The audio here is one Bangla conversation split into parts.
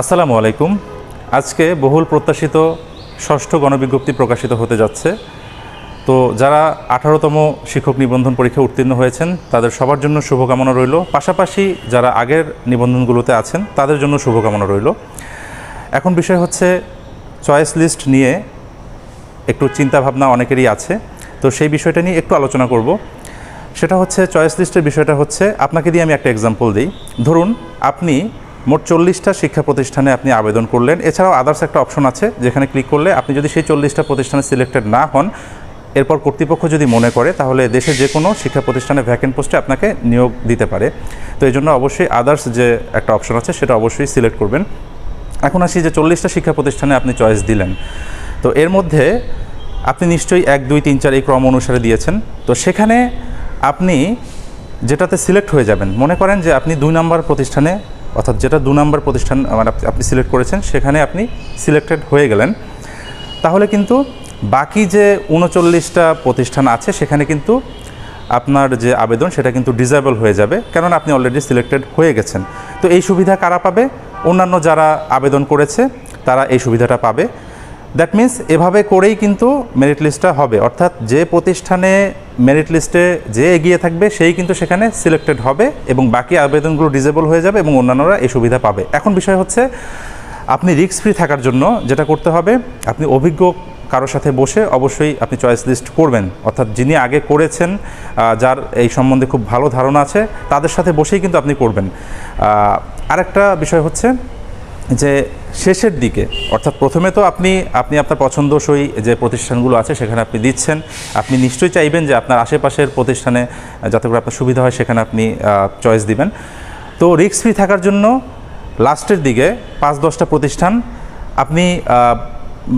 আসসালামু আলাইকুম। আজকে বহুল প্রত্যাশিত ষষ্ঠ গণবিজ্ঞপ্তি প্রকাশিত হতে যাচ্ছে। তো যারা আঠারোতম শিক্ষক নিবন্ধন পরীক্ষা উত্তীর্ণ হয়েছেন, তাদের সবার জন্য শুভকামনা রইল। পাশাপাশি যারা আগের নিবন্ধনগুলোতে আছেন, তাদের জন্য শুভকামনা রইল। এখন বিষয় হচ্ছে, চয়েস লিস্ট নিয়ে একটু চিন্তাভাবনা অনেকেরই আছে। তো সেই বিষয়টা নিয়ে একটু আলোচনা করব। সেটা হচ্ছে, চয়েস লিস্টের বিষয়টা হচ্ছে, আপনাকে দিয়ে আমি একটা এক্সাম্পল দিই। ধরুন, আপনি মোট চল্লিশটা শিক্ষা প্রতিষ্ঠানে আপনি আবেদন করলেন। এছাড়াও আদার্স একটা অপশন আছে, যেখানে ক্লিক করলে আপনি যদি সেই চল্লিশটা প্রতিষ্ঠানে সিলেক্টেড না হন, এরপর কর্তৃপক্ষ যদি মনে করে, তাহলে দেশের যে কোনো শিক্ষা প্রতিষ্ঠানে ভ্যাকেন্ট পোস্টে আপনাকে নিয়োগ দিতে পারে। তো এই জন্য অবশ্যই আদার্স যে একটা অপশন আছে, সেটা অবশ্যই সিলেক্ট করবেন। এখন আসি যে চল্লিশটা শিক্ষা প্রতিষ্ঠানে আপনি চয়েস দিলেন। তো এর মধ্যে আপনি নিশ্চয়ই এক, দুই, তিন, চার এই ক্রম অনুসারে দিয়েছেন। তো সেখানে আপনি যেটাতে সিলেক্ট হয়ে যাবেন, মনে করেন যে আপনি দুই নম্বর প্রতিষ্ঠানে অর্থাৎ যেটা দু নম্বর প্রতিষ্ঠান মানে আপনি সিলেক্ট করেছেন, সেখানে আপনি সিলেক্টেড হয়ে গেলেন। তাহলে কিন্তু বাকি যে উনচল্লিশটা প্রতিষ্ঠান আছে, সেখানে কিন্তু আপনার যে আবেদন, সেটা কিন্তু ডিজেবল হয়ে যাবে, কেননা আপনি অলরেডি সিলেক্টেড হয়ে গেছেন। তো এই সুবিধা কারা পাবে? অন্যান্য যারা আবেদন করেছে, তারা এই সুবিধাটা পাবে। দ্যাট মিন্স এভাবে করেই কিন্তু মেরিট লিস্টটা হবে। অর্থাৎ যে প্রতিষ্ঠানে মেরিট লিস্টে যে এগিয়ে থাকবে, সেই কিন্তু সেখানে সিলেক্টেড হবে এবং বাকি আবেদনগুলো ডিজেবল হয়ে যাবে এবং অন্যান্যরা এই সুবিধা পাবে। এখন বিষয় হচ্ছে, আপনি রিস্ক ফ্রি থাকার জন্য যেটা করতে হবে, আপনি অভিজ্ঞ কারোর সাথে বসে অবশ্যই আপনি চয়েস লিস্ট করবেন। অর্থাৎ যিনি আগে করেছেন যার এই সম্বন্ধে খুব ভালো ধারণা আছে, তাদের সাথে বসেই কিন্তু আপনি করবেন। আরেকটা বিষয় হচ্ছে যে শেষের দিকে, অর্থাৎ প্রথমে তো আপনি আপনি আপনার পছন্দসই যে প্রতিষ্ঠানগুলো আছে সেখানে আপনি দিচ্ছেন, আপনি নিশ্চয়ই চাইবেন যে আপনার আশেপাশের প্রতিষ্ঠানে যাতে করে আপনার সুবিধা হয় সেখানে আপনি চয়েস দিবেন। তো রিস্ক ফ্রি থাকার জন্য লাস্টের দিকে পাঁচ দশটা প্রতিষ্ঠান আপনি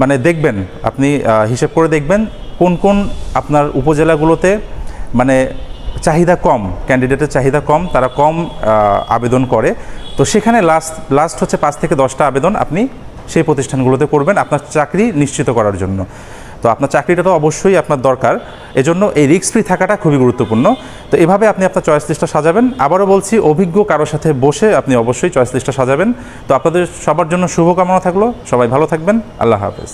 মানে দেখবেন, আপনি হিসেব করে দেখবেন কোন কোন আপনার উপজেলাগুলোতে মানে চাহিদা কম ক্যান্ডিডেটের চাহিদা কম, তারা কম আবেদন করে। তো সেখানে লাস্ট লাস্ট হচ্ছে পাঁচ থেকে দশটা আবেদন আপনি সেই প্রতিষ্ঠানগুলোতে করবেন আপনার চাকরি নিশ্চিত করার জন্য। তো আপনার চাকরিটা তো অবশ্যই আপনার দরকার। এজন্য এই রিস্ক ফ্রি থাকাটা খুবই গুরুত্বপূর্ণ। তো এভাবে আপনি আপনার চয়েস লিস্টটা সাজাবেন। আবারও বলছি, অভিজ্ঞ কারোর সাথে বসে আপনি অবশ্যই চয়েস লিস্টটা সাজাবেন। তো আপনাদের সবার জন্য শুভকামনা থাকল। সবাই ভালো থাকবেন। আল্লাহ হাফেজ।